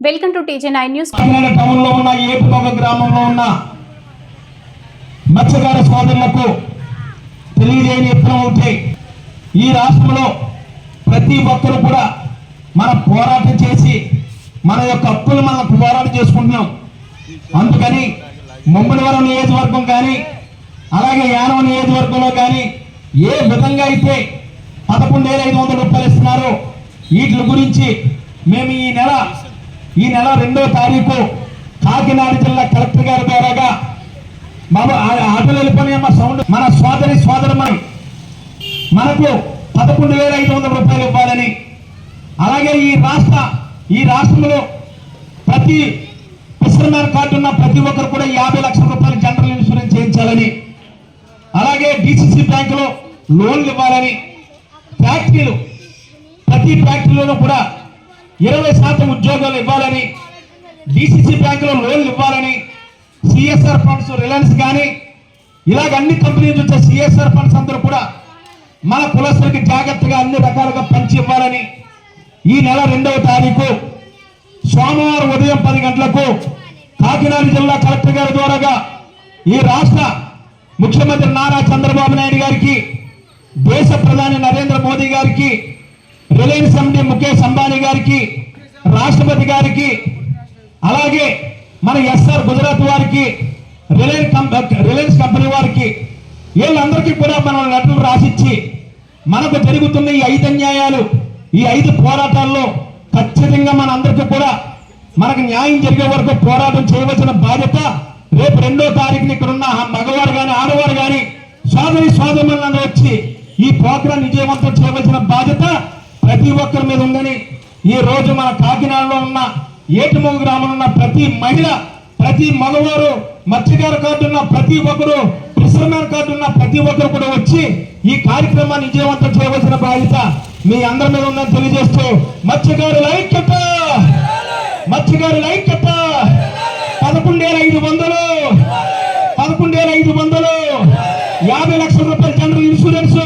Welcome to TG nine news టౌన్లో ఉన్న ఏపుకొక గ్రామంలో ఉన్న మత్స్యకార సోదరులకు తెలియజేయని ఎప్పుడు ఉంటే ఈ రాష్ట్రంలో ప్రతి ఒక్కరు కూడా మన పోరాటం చేసి మన యొక్క హక్కులు మనం పోరాటం చేసుకుంటున్నాం. అందుకని ముమ్మడివరం నియోజకవర్గం కానీ అలాగే యానవ నియోజకవర్గంలో కానీ ఏ విధంగా అయితే పదకొండు వేల ఐదు వందల రూపాయలు ఇస్తున్నారో వీటి గురించి మేము ఈ నెల ఈ నెల రెండో తారీఖు కాకినాడ జిల్లా కలెక్టర్ గారి ద్వారాగా బాబు ఆటలు వెళ్ళిపోయిన సౌండ్ మన సోదరి సోదరు మనకు పదకొండు వేల ఐదు వందల రూపాయలు ఇవ్వాలని. అలాగే ఈ రాష్ట్ర ఈ రాష్ట్రంలో ప్రతి ఫిషర్మ్యాన్ కార్డు ఉన్న ప్రతి ఒక్కరు కూడా యాభై లక్షల రూపాయలు జనరల్ ఇన్సూరెన్స్ చేయించాలని. అలాగే డిసిసి బ్యాంకులో లోన్లు ఇవ్వాలని. ఫ్యాక్టరీలు ప్రతి ఫ్యాక్టరీలోనూ కూడా ఇరవై శాతం ఉద్యోగాలు ఇవ్వాలని. డిసిసి బ్యాంకులో లోన్లు ఇవ్వాలని. సిఎస్ఆర్ ఫండ్స్ రిలయన్స్ కానీ ఇలాగ అన్ని కంపెనీలు వచ్చే సిఎస్ఆర్ ఫండ్స్ అందరూ కూడా మన కులస్తులకి జాగ్రత్తగా అన్ని రకాలుగా పంచి ఇవ్వాలని ఈ నెల రెండవ తారీఖు సోమవారం ఉదయం పది గంటలకు కాకినాడ జిల్లా కలెక్టర్ గారి ద్వారాగా ఈ రాష్ట్ర ముఖ్యమంత్రి నారా చంద్రబాబు నాయుడు గారికి దేశ ప్రధాని నరేంద్ర మోదీ గారికి రిలయన్స్ ఎండి ముఖేష్ అంబానీ గారికి రాష్ట్రపతి గారికి అలాగే మన ఎస్ఆర్ గుజరాత్ వారికి రిలయన్స్ రిలయన్స్ కంపెనీ వీళ్ళందరికీ కూడా మనం లెటర్లు రాసిచ్చి మనకు జరుగుతున్న ఈ ఐదు అన్యాయాలు ఈ ఐదు పోరాటాల్లో ఖచ్చితంగా మన అందరికీ కూడా మనకు న్యాయం జరిగే వరకు పోరాటం చేయవలసిన బాధ్యత రేపు రెండో తారీఖున ఇక్కడ ఉన్న మగవారు కానీ ఆడవారు కానీ సోదరి సోదరులందరూ వచ్చి ఈ ప్రోగ్రాం విజయవంతం చేయవలసిన బాధ్యత ప్రతి ఒక్కరి మీద ఉందని ఈ రోజు మన కాకినాడలో ఉన్న ఏటుమొగ గ్రామంలో ఉన్న ప్రతి మహిళ ప్రతి మగవారు మత్స్యకార కార్డు ఉన్న ప్రతి ఒక్కరు ఫిషర్మ్యాన్ కార్డు ఉన్న ప్రతి ఒక్కరు కూడా వచ్చి ఈ కార్యక్రమాన్ని విజయవంతం చేయవలసిన బాధ్యత మీ అందరి మీద ఉందని తెలియజేస్తూ మత్స్యకారుల ఐక్యత! మత్స్యకారుల ఐక్యత! పదకొండు వేల ఐదు వందలు! పదకొండు వేల ఐదు వందలు! యాభై లక్షల రూపాయలు జనరల్ యాభై లక్షల రూపాయల జనరల్ ఇన్సూరెన్స్!